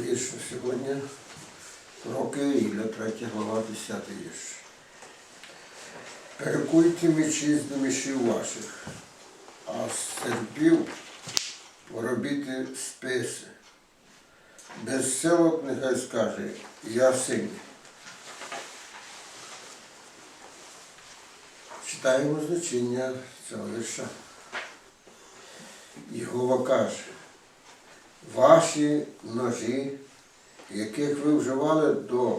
Вірш сьогодні. Роки Ілля, 3 глава, 10 вірш. Перекуйте мечі з домішів ваших, а з серпів поробіте списи. Без селок нехай скаже, я син. Читаємо значення цього вірша. Єгова каже, ваші ножі, яких ви вживали до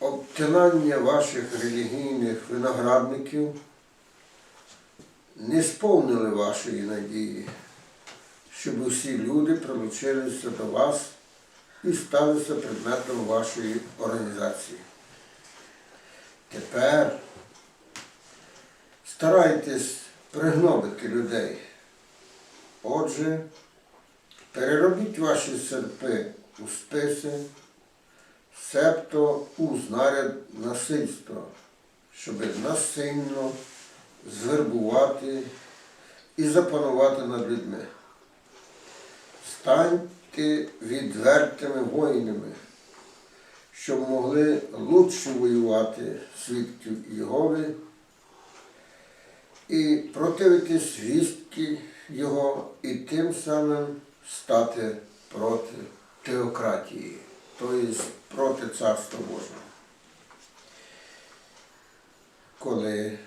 обтинання ваших релігійних виноградників, не сповнили вашої надії, щоб усі люди прилучилися до вас і сталися предметом вашої організації. Тепер старайтесь пригнобити людей. Отже, переробіть ваші серпи у списи, себто у знаряд насильства, щоб насильно звербувати і запанувати над людьми. Станьте відвертими воїнами, щоб могли лучше воювати свідків Єгови і противитись вістки його і тим самим стати проти теократії, тобто проти Царства Божого. Коли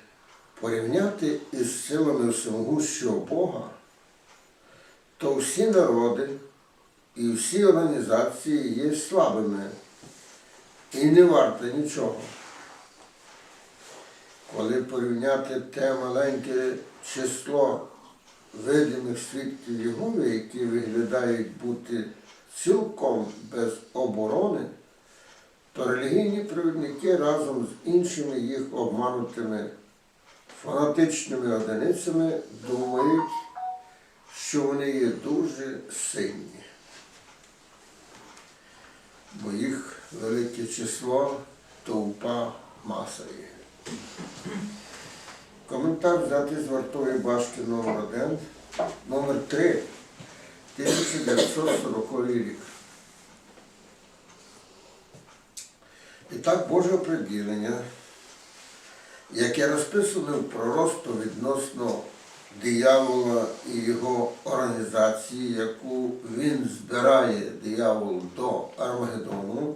порівняти із силами всемогущого Бога, то всі народи і всі організації є слабими і не варто нічого. Коли порівняти те маленьке число видимих свідків Єгови, які виглядають бути цілком без оборони, то релігійні провідники разом з іншими їх обманутими фанатичними одиницями думають, що вони є дуже сильні. Бо їх велике число товпа маса є. Коментар взятий з вартової башти номер 1 номер 3 1940 рік. І так Боже оприділення, яке розписане в пророцтво відносно диявола і його організації, яку він збирає диявол до Армагеддону,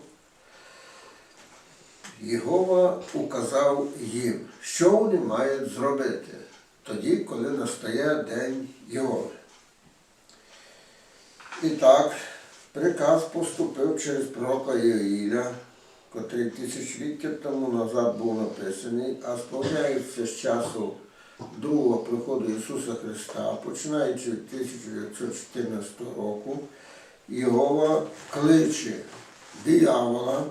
Єгова указав їм, що вони мають зробити тоді, коли настає день Єгови. І так, приказ поступив через пророка Єїля, котрий тисячоліття тому назад був написаний, а сповняється з часу другого приходу Ісуса Христа, починаючи від 1914 року, Єгова кличе диявола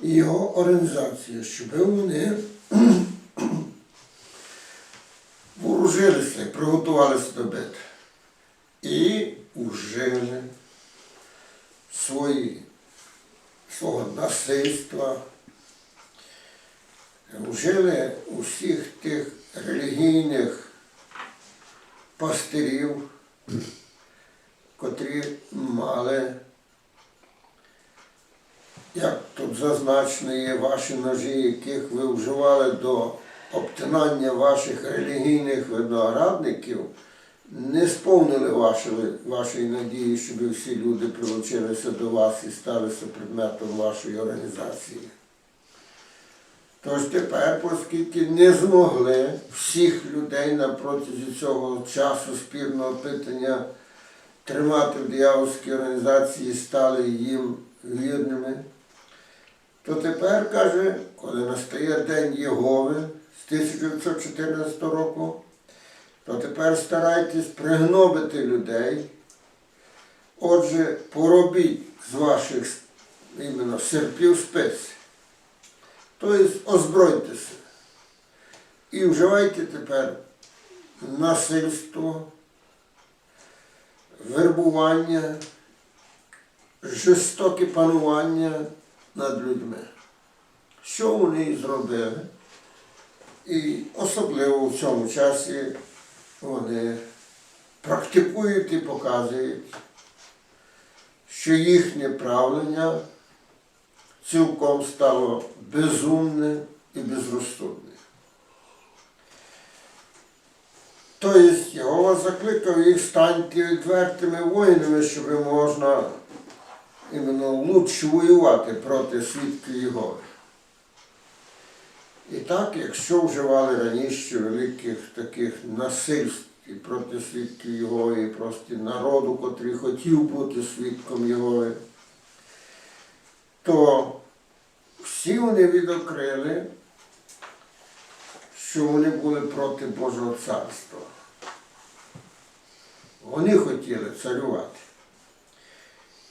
і його організація, щоб вони вооружилися приготувалися до битви. І ужили свої, свого насильства, ужили усіх тих релігійних пастирів, котрі мали як тут зазначено є ваші ножі, яких ви вживали до обтинання ваших релігійних виноградників, не сповнили вашої, вашої надії, щоб всі люди прилучилися до вас і сталися предметом вашої організації. Тож тепер, оскільки не змогли всіх людей на протязі цього часу спірного питання тримати в диявольській організації, стали їм вірними, то тепер, каже, коли настає День Єгови з 1914 року, то тепер старайтесь пригнобити людей. Отже, поробіть з ваших іменно серпів спис. Тобто озбройтеся. І вживайте тепер насильство, вербування, жорстоке панування над людьми. Що вони зробили? І особливо в цьому часі вони практикують і показують що їхнє правлення цілком стало безумне і безрозсудне. Тобто Єгова закликав їх станьте відвертими воїнами, щоб можна іменно лучше воювати проти свідків Єгови. Так, якщо вживали раніше великих таких насильств і проти свідків Єгови, і проти народу, котрий хотів бути свідком Єгови, то всі вони відокрили, що вони були проти Божого царства. Вони хотіли царювати.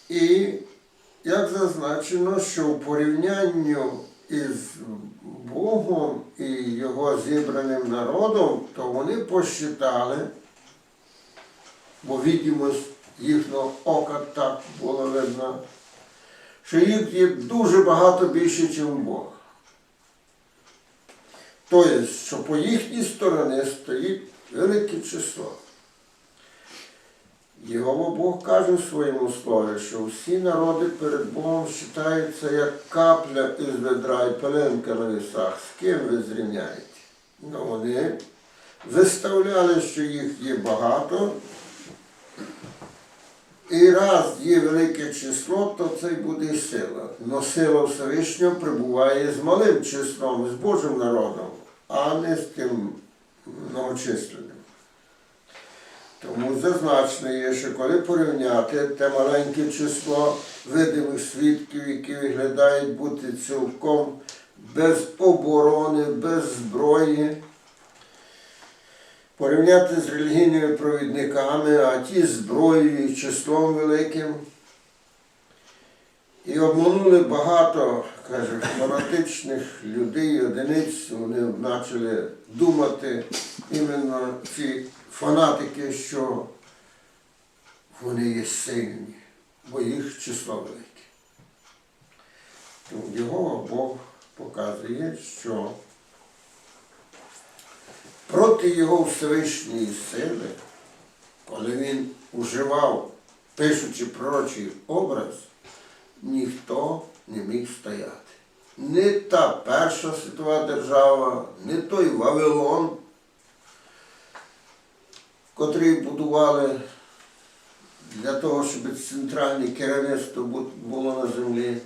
І як зазначено, що в порівнянні із Богом і його зібраним народом, то вони посчитали, бо відомість їхнього ока так було видно, що їх є дуже багато більше, ніж Бог. Тобто, що по їхній стороні стоїть велике число. Його Бог каже в своєму слові, що всі народи перед Богом вважаються як капля із ведра і пеленка на вісах. З ким ви зрівняєте? Ну, вони виставляли, що їх є багато. І раз є велике число, то це й буде сила. Но сила Всевишнього прибуває з малим числом, з Божим народом, а не з тим многочисленним. Тому зазначено є, що коли порівняти те маленьке число видимих свідків, які виглядають бути цілком без оборони, без зброї, порівняти з релігійними провідниками, а ті зброєю і числом великим. І обманули багато, каже, фанатичних людей, одиниць, вони почали думати іменно ці фанатики, що вони є сильні, бо їх число велике. Його Бог показує, що проти його Всевишньої сили, коли він уживав, пишучи пророчий образ, ніхто не міг стояти. Не та перша світова держава, не той Вавилон, котрий будували для того, щоб центральне керівництво було на землі.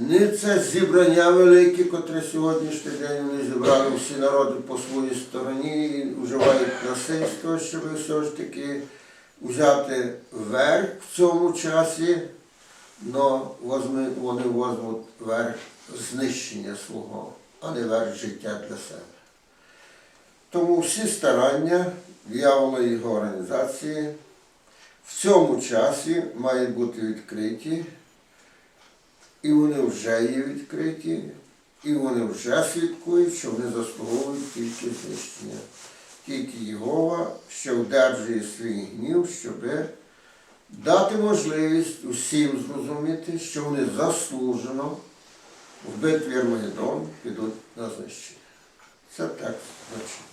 Не це зібрання велике, котре сьогоднішній день вони зібрали всі народи по своїй стороні і вживають насильство, щоб все ж таки взяти верх в цьому часі, але вони возьмуть верх знищення свого, а не верх життя для себе. Тому всі старання диявола і його організації в цьому часі мають бути відкриті, і вони вже є відкриті, і вони вже слідкують, що вони заслуговують тільки знищення. Тільки Єгова, що вдержує свій гнів, щоб дати можливість усім зрозуміти, що вони заслужено в битві Армагеддон підуть на знищення. Це так значить.